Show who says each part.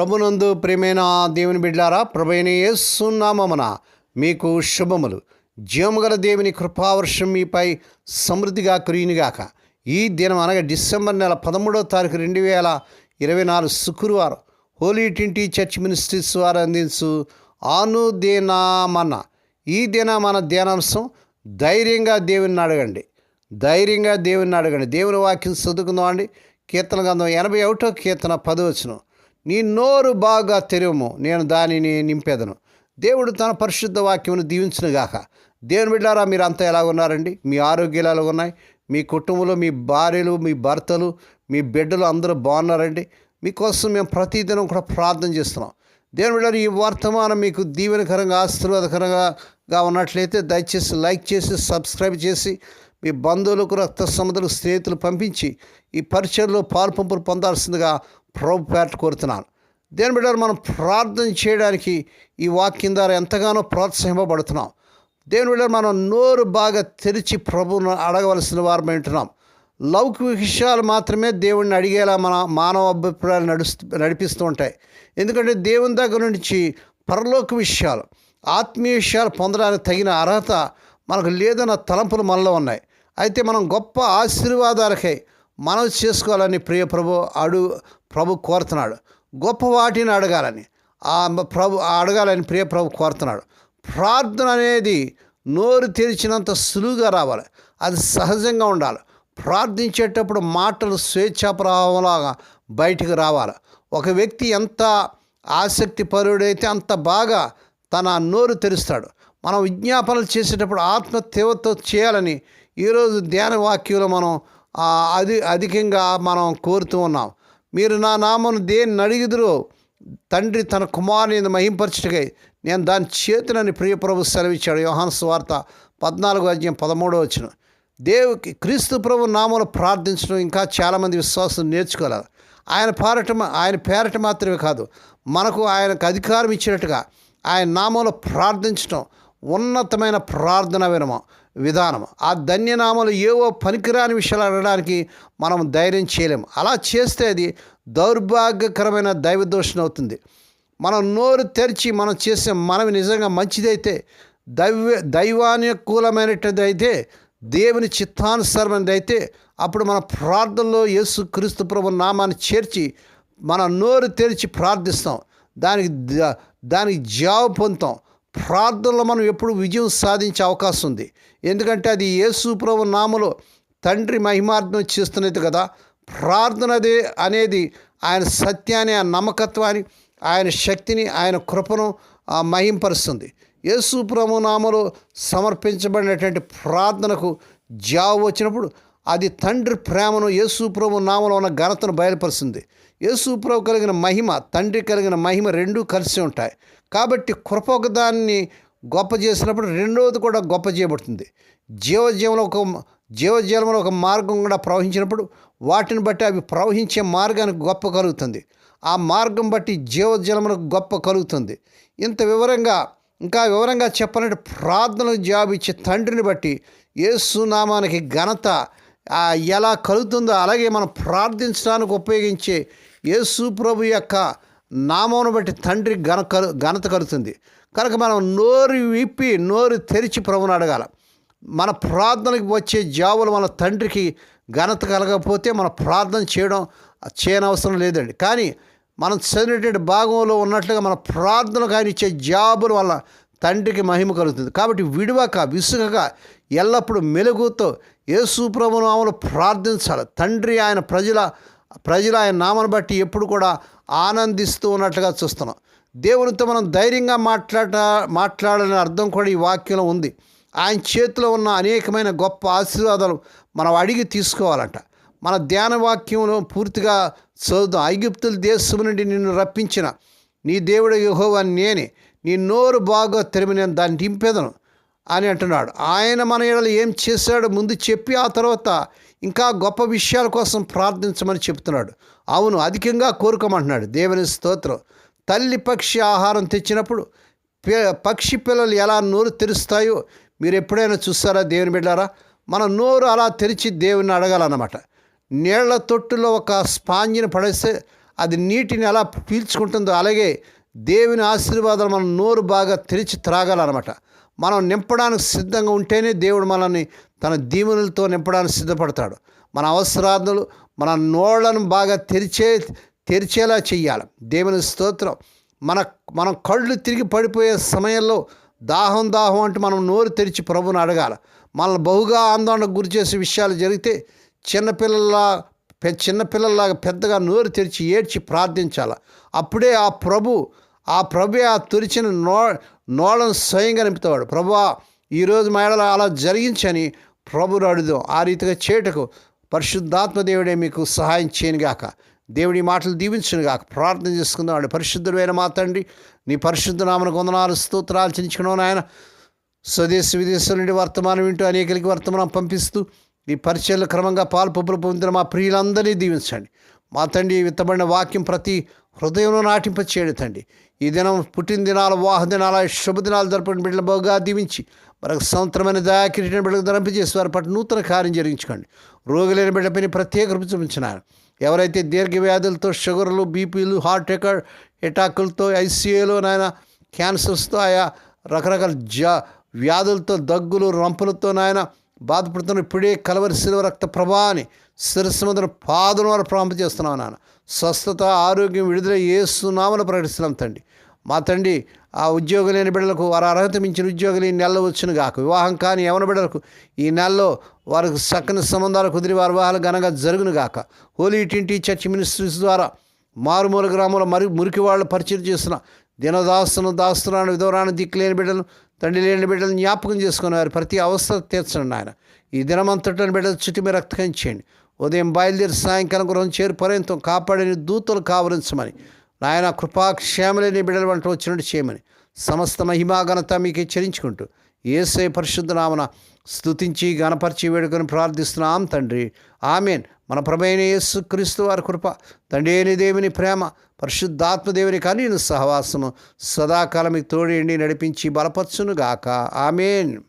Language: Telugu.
Speaker 1: ప్రభునందు ప్రేమైన దేవుని బిడ్డారా ప్రభుని యేసునామమున మీకు శుభములు. జీవముగల దేవుని కృపావర్షం మీపై సమృద్ధిగా కురియునిగాక. ఈ దినం అనగా డిసెంబర్ నెల పదమూడవ తారీఖు రెండు వేల ఇరవై నాలుగు శుక్రవారం హోలీ ట్వంటీ చర్చ్ మినిస్ట్రీస్ వారు అందించు ఆనుదేనామన్న ఈ దిన మన ధ్యానాంశం ధైర్యంగా దేవుని అడగండి. ధైర్యంగా దేవుని అడగండి. దేవుని వాక్యం చదువుకుందాం అండి కీర్తన గంధం ఎనభై ఒకటో కీర్తన పదవచనం నీ నోరు బాగా తెరవము. నేను దానిని నింపేదను. దేవుడు తన పరిశుద్ధ వాక్యమును దీవించునుగాక దేవుని బిడ్డారా మీరు అంతా ఎలా ఉన్నారండి? మీ ఆరోగ్యాలు ఎలా ఉన్నాయి? మీ కుటుంబంలో మీ భార్యలు మీ భర్తలు మీ బిడ్డలు అందరూ బాగున్నారండి? మీకోసం మేము ప్రతిదినం కూడా ప్రార్థన చేస్తున్నాం. దేవుని బిడ్డారు ఈ వర్తమానం మీకు దీవెనకరంగా ఆశీర్వాదకరంగా ఉన్నట్లయితే దయచేసి లైక్ చేసి సబ్స్క్రైబ్ చేసి మీ బంధువులకు రక్త సముద్రులు స్నేహితులు పంపించి ఈ పరిచయంలో పాల్పంపులు పొందాల్సిందిగా ప్రభు పేట కోరుతున్నాను. దేని బిడ్డారు మనం ప్రార్థన చేయడానికి ఈ వాక్యం ద్వారా ఎంతగానో ప్రోత్సహింపబడుతున్నాం. దేవుని బిడ్డారు మనం నోరు బాగా తెరిచి ప్రభువును అడగవలసిన వారు వింటున్నాం లౌకిక విషయాలు మాత్రమే దేవుణ్ణి అడిగేలా మన మానవ అభిప్రాయాలు నడుస్తూ నడిపిస్తూ ఉంటాయి. ఎందుకంటే దేవుని దగ్గర నుంచి పరలోక విషయాలు ఆత్మీయ విషయాలు పొందడానికి తగిన అర్హత మనకు లేదన్న తలంపులు మనలో ఉన్నాయి. అయితే మనం గొప్ప ఆశీర్వాదాలకై మనం చేసుకోవాలని ప్రియ ప్రభు అడు ప్రభు కోరుతున్నాడు. గొప్ప వాటిని అడగాలని. ఆ ప్రభు అడగాలని ప్రియ ప్రభు కోరుతున్నాడు. ప్రార్థన అనేది నోరు తెరిచినంత సులువుగా రావాలి. అది సహజంగా ఉండాలి. ప్రార్థించేటప్పుడు మాటలు స్వేచ్ఛాప్రవాహంలాగా బయటికి రావాలి. ఒక వ్యక్తి ఎంత ఆసక్తి పరుడైతే అంత బాగా తన నోరు తెరుస్తాడు. మనం విజ్ఞాపనలు చేసేటప్పుడు ఆత్మ తీవ్రతో చేయాలని ఈరోజు ధ్యాన వాక్యంలో మనం అది అధికంగా మనం కోరుతూ ఉన్నాం. మీరు నా నామను దేన్ని అడిగిదురో తండ్రి తన కుమారుని మహింపరచుటకై నేను దాని చేతునని ప్రియప్రభు సెలవిచ్చాడు. యోహాన్ స్వార్త పద్నాలుగు అధ్యాయం పదమూడో వచ్చిన దేవుకి క్రీస్తు ప్రభు నామను ప్రార్థించడం ఇంకా చాలామంది విశ్వాసం నేర్చుకోలేదు ఆయన పేరట ఆయన పేరట మాత్రమే కాదు మనకు ఆయనకు అధికారం ఇచ్చినట్టుగా ఆయన నామంలో ప్రార్థించడం ఉన్నతమైన ప్రార్థన వినమ విధానం ఆ ధన్యనామాలు ఏవో పనికిరాని విషయాలు అడగడానికి మనం ధైర్యం చేయలేము. అలా చేస్తే అది దౌర్భాగ్యకరమైన దైవదోషణ అవుతుంది. మనం నోరు తెరిచి మనం చేసే మనవి నిజంగా మంచిదైతే దైవ దైవానుకూలమైనటువంటిది అయితే దేవుని చిత్తానుసరమైనది అయితే అప్పుడు మన ప్రార్థనలో యేసు క్రీస్తు ప్రభు నామాన్ని చేర్చి మన నోరు తెరిచి ప్రార్థిస్తాం. దానికి దానికి జాబు పొందుతాం. ప్రార్థనలో మనం ఎప్పుడు విజయం సాధించే అవకాశం ఉంది. ఎందుకంటే అది యేసు ప్రభు నామలో తండ్రి మహిమార్థం చేస్తున్నది కదా. ప్రార్థనదే అనేది ఆయన సత్యాన్ని ఆ నమ్మకత్వాన్ని ఆయన శక్తిని ఆయన కృపను మహింపరుస్తుంది. యేసు ప్రభు నామలో సమర్పించబడినటువంటి ప్రార్థనకు జావు వచ్చినప్పుడు అది తండ్రి ప్రేమను యేసుప్రభు నామలో ఉన్న ఘనతను బయలుపరుస్తుంది. యేసుప్రభు కలిగిన మహిమ తండ్రి కలిగిన మహిమ రెండూ కలిసి ఉంటాయి. కాబట్టి కృప ఒకదాన్ని గొప్ప చేసినప్పుడు రెండవది కూడా గొప్ప చేయబడుతుంది. జీవజీవంలో ఒక జీవజీవంలో ఒక మార్గం కూడా ప్రవహించినప్పుడు వాటిని బట్టి అవి ప్రవహించే మార్గానికి గొప్ప కలుగుతుంది. ఆ మార్గం బట్టి జీవజలమునకు గొప్ప కలుగుతుంది. ఇంత వివరంగా ఇంకా వివరంగా చెప్పాలంటే ప్రార్థనలు జాబిచ్చే ఇచ్చే తండ్రిని బట్టి ఏసునామానికి ఘనత ఎలా కలుగుతుందో అలాగే మనం ప్రార్థించడానికి ఉపయోగించే యేసు ప్రభు యొక్క నామమును బట్టి తండ్రి ఘన కలు- ఘనత కలుగుతుంది. కనుక మనం నోరు విప్పి నోరు తెరిచి ప్రభుని అడగాల. మన ప్రార్థనకి వచ్చే జాబులు మన తండ్రికి ఘనత కలగకపోతే మన ప్రార్థన చేయడం చేయనవసరం లేదండి. కానీ మనం చదివినటువంటి భాగంలో ఉన్నట్లుగా మన ప్రార్థనకు ఆయన ఇచ్చే జాబుల వల్ల తండ్రికి మహిమ కలుగుతుంది. కాబట్టి విడివక విసుగక ఎల్లప్పుడూ మెలుగుతో యేసు నామలు ప్రార్థించాలి. తండ్రి ఆయన ప్రజల ప్రజలు ఆయన నామను బట్టి ఎప్పుడు కూడా ఆనందిస్తూ ఉన్నట్లుగా చూస్తున్నాం. దేవునితో మనం ధైర్యంగా మాట్లాడ మాట్లాడాలని అర్థం కూడా ఈ వాక్యంలో ఉంది. ఆయన చేతిలో ఉన్న అనేకమైన గొప్ప ఆశీర్వాదాలు మనం అడిగి తీసుకోవాలంట. మన ధ్యాన వాక్యంలో పూర్తిగా చదువుదాం. ఐగుప్తుల దేశం నుండి నిన్ను రప్పించిన నీ దేవుడు యెహోవా నేనే. నీ నోరు బాగా తెరిమి నేను దాన్ని నింపేదను. అని అంటున్నాడు. ఆయన మన ఏడలు ఏం చేశాడో ముందు చెప్పి ఆ తర్వాత ఇంకా గొప్ప విషయాల కోసం ప్రార్థించమని చెప్తున్నాడు. అవును అధికంగా కోరుకోమంటున్నాడు. దేవుని స్తోత్రం. తల్లి పక్షి ఆహారం తెచ్చినప్పుడు పే- పక్షి పిల్లలు ఎలా నోరు తెరుస్తాయో మీరు ఎప్పుడైనా చూస్తారా దేవుని బిడ్డారా? మన నోరు అలా తెరిచి దేవుని అడగాలన్నమాట. నీళ్ళ తొట్టులో ఒక స్పాంజిని పడేస్తే అది నీటిని ఎలా పీల్చుకుంటుందో అలాగే దేవుని ఆశీర్వాదాలు మనం నోరు బాగా తెరిచి త్రాగాలన్నమాట. మనం నింపడానికి సిద్ధంగా ఉంటేనే దేవుడు మనల్ని తన దీవెనలతో నింపడానికి సిద్ధపడతాడు. మన అవసరాలు మన నోళ్ళను బాగా తెరిచే తెరిచేలా చెయ్యాలి. దేవుని స్తోత్రం. మన మనం కళ్ళు తిరిగి పడిపోయే సమయంలో దాహం దాహం అంటే మనం నోరు తెరిచి ప్రభుని అడగాలి. మనల్ని బహుగా ఆందోళనకు గురి చేసే విషయాలు జరిగితే చిన్నపిల్లల్లా చిన్నపిల్లల్లాగా పెద్దగా నోరు తెరిచి ఏడ్చి ప్రార్థించాలి. అప్పుడే ఆ ప్రభు ఆ ప్రభు ఆ తురిచిన నో నోళ్ళను స్వయంగా నింపుతాడు. ప్రభు ఈరోజు మా ఎడల అలా జరిగించని ప్రభుని అడుదాం ఆ రీతిగా చేటకు పరిశుద్ధాత్మ దేవుడే మీకు సహాయం చేయనుగాక దేవుడి మాటలు దీవించునుగాక ప్రార్థన చేసుకుందాం. వాడు పరిశుద్ధుడైన మా తండ్రి నీ పరిశుద్ధ నామను కొందనాలు స్తోత్రాలు చెల్లించుకున్నావు నాయన. స్వదేశ విదేశాల నుండి వర్తమానం వింటూ అనేకలకి వర్తమానం పంపిస్తూ ఈ పరిచయలు క్రమంగా పాలు పప్పులు పొందిన మా ప్రియులందరినీ దీవించండి. మా తండ్రి విత్తబడిన వాక్యం ప్రతి హృదయంలో నాటింప చేయడు తండ్రి. ఈ దినం పుట్టినదినాలు వాహదినాల వాహ దినాల శుభదినాలు జరపడిన బిడ్డలు బాగా దీవించి మరొక సంవత్సరమైన దయాకిరీటిన బిడ్డకు ధరింపజేసి వారి పట్ల నూతన కార్యం జరిగించుకోండి. రోగులైన బిడ్డపైన ప్రత్యేక కృప చూపించినారు. ఎవరైతే దీర్ఘ వ్యాధులతో షుగర్లు బీపీలు హార్ట్ అటాక్ ఎటాకులతో ఐసీఏలో నాయన క్యాన్సర్స్తో ఆయా రకరకాల జా వ్యాధులతో దగ్గులు రంపులతో నాయన బాధపడుతున్న ఇప్పుడే కలవరి శిలువ రక్త ప్రభాని శిరస్సు మీద పాదం వారు ప్రాంప చేస్తున్నాం నాన్న. స్వస్థత ఆరోగ్యం విడుదల ఏస్తున్నామని ప్రకటిస్తున్నాం తండ్రి. మా తండ్రి ఆ ఉద్యోగం లేని బిడ్డలకు వారి అర్హత మించిన ఉద్యోగులు ఈ నెలలో వచ్చిన కాక వివాహం కాని యవన బిడ్డలకు ఈ నెలలో వారికి చక్కని సంబంధాలు కుదిరి వారి వివాహాలు ఘనంగా జరుగును గాక. హోలీ టింటి చర్చ్ మినిస్ట్రీస్ ద్వారా మారుమూల గ్రామంలో మరి మురికి వాళ్ళు పరిచయం చేసిన దినదాస్తును దాస్తున్నాను విధవరాను దిక్కులేని బిడ్డలు తండ్రి లేని బిడ్డలు జ్ఞాపకం చేసుకునేవారు. ప్రతి అవస్థ తీర్చండి ఆయన ఈ దినమంతటి బిడ్డలు చుట్టూ మీరు రక్తకం చేయండి. ఉదయం బయలుదేరి సాయంకాలం గృహం చేరు పర్యంతం కాపాడని దూతలు కావరించమని నాయన కృపాక్షేమలేని బిడ్డలు వంట వచ్చినట్టు చేయమని. సమస్త మహిమాఘనత మీకు హెచ్చరించుకుంటూ ఏసై పరిశుద్ధనామన స్థుతించి గణపరిచి వేడుకొని ప్రార్థిస్తున్నాం తండ్రి. ఆమెన్. మన ప్రభైన యేసు క్రీస్తు వారి కృప తండ్రి అయిన దేవుని ప్రేమ పరిశుద్ధాత్మదేవుని కానీ సహవాసము సదాకాలం మీకు తోడేండి నడిపించి బలపరచునుగాక. ఆమెన్.